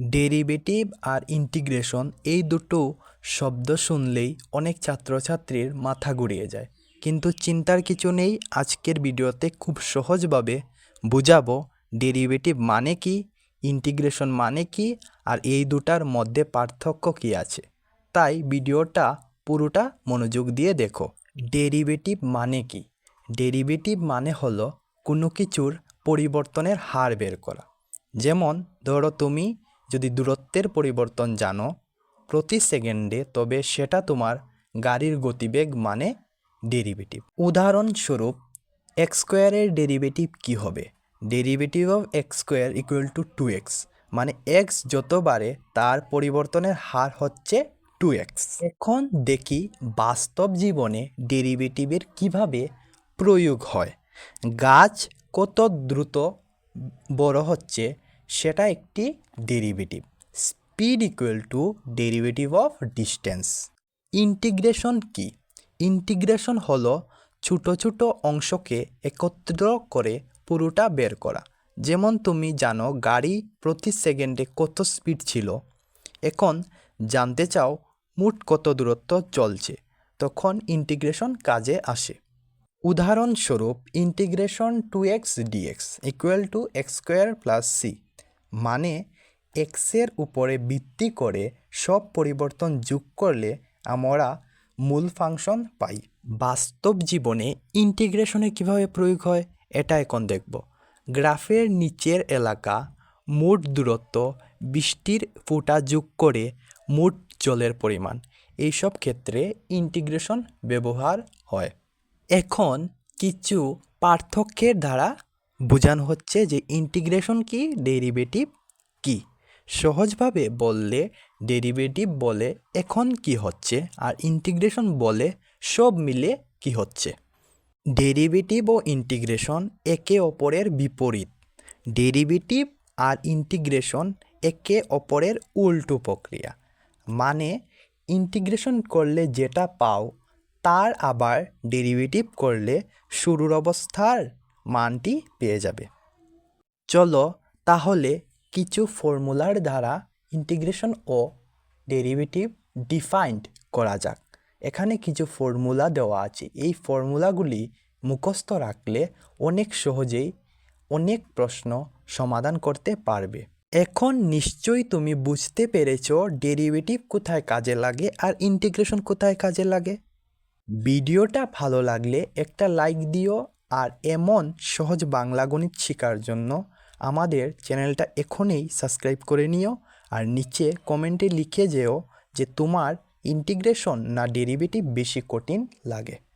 Derivative আর integration এই দুটো শব্দ শুনলেই অনেক ছাত্রছাত্রীর মাথা ঘুরিয়ে যায়। কিন্তু চিন্তার কিছু নেই, আজকের ভিডিওতে খুব সহজভাবে বুঝাবো ডেরিভেটিভ মানে কি, ইন্টিগ্রেশন মানে কি, আর এই দুটার মধ্যে পার্থক্য কী আছে। তাই ভিডিওটা পুরোটা মনোযোগ দিয়ে দেখো। ডেরিভেটিভ মানে কি? ডেরিভেটিভ মানে হলো কোনো কিছুর পরিবর্তনের হার বের করা। যেমন ধরো তুমি যদি দূরত্বের পরিবর্তন জানো, প্রতি সেকেন্ডে তবে সেটা তোমার গাড়ির গতিবেগ মানে ডেরিভেটিভ উদাহরণস্বরূপ এক্স স্কোয়ারের ডেরিভেটিভ কী হবে? Derivative of x square equal to two x মানে এক্স যত বাড়ে তার পরিবর্তনের হার হচ্ছে টু এক্স এখন দেখি বাস্তব জীবনে ডেরিভেটিভের কীভাবে প্রয়োগ হয়। গাছ কত দ্রুত বড় হচ্ছে সেটা একটি derivative speed equal to derivative of distance integration কি? ইন্টিগ্রেশন হলো ছোটো ছোটো অংশকে একত্র করে পুরোটা বের করা। যেমন তুমি জানো গাড়ি প্রতি সেকেন্ডে কত স্পিড ছিল। এখন জানতে চাও মোট কত দূরত্ব চলছে। তখন ইন্টিগ্রেশন কাজে আসে। উদাহরণস্বরূপ integration two x d x equal to x square plus c মানে এক্সের উপরে ভিত্তি করে সব পরিবর্তন যোগ করলে আমরা মূল ফাংশন পাই। বাস্তব জীবনে ইন্টিগ্রেশনে কীভাবে প্রয়োগ হয়, এটা এখন দেখব। গ্রাফের নিচের এলাকা মোট দূরত্ব বৃষ্টির ফোঁটা যোগ করে মোট জলের পরিমাণ। এইসব ক্ষেত্রে ইন্টিগ্রেশন ব্যবহার হয়। এখন কিছু পার্থক্যের দ্বারা বোঝানো হচ্ছে যে ইন্টিগ্রেশন কি ডেরিভেটিভ কি। সহজভাবে বললে ডেরিভেটিভ বলে এখন কি হচ্ছে আর ইন্টিগ্রেশন বলে সব মিলে কি হচ্ছে। ডেরিভেটিভ ও ইন্টিগ্রেশন একে অপরের বিপরীত। ডেরিভেটিভ আর ইন্টিগ্রেশন একে অপরের উল্টো প্রক্রিয়া। মানে ইন্টিগ্রেশন করলে যেটা পাও, তার আবার ডেরিভেটিভ করলে শুরুর অবস্থার মানটি পেয়ে যাবে। চলো তাহলে কিছু ফর্মুলার দ্বারা ইন্টিগ্রেশন ও ডেরিভেটিভ ডিফাইন্ড করা যাক। এখানে কিছু ফর্মুলা দেওয়া আছে। এই ফর্মুলাগুলি মুখস্থ রাখলে অনেক সহজেই অনেক প্রশ্ন সমাধান করতে পারবে। এখন নিশ্চয়ই তুমি বুঝতে পেরেছ ডেরিভেটিভ কোথায় কাজে লাগে আর ইন্টিগ্রেশন কোথায় কাজে লাগে। ভিডিওটা ভালো লাগলে একটা লাইক দিও আর এমন সহজ বাংলা গণিত শেখার জন্য আমাদের চ্যানেলটা এখনই সাবস্ক্রাইব করে নিও আর নিচে কমেন্টে লিখে যেও যে তোমার ইন্টিগ্রেশন না ডেরিভেটিভ বেশি কঠিন লাগে।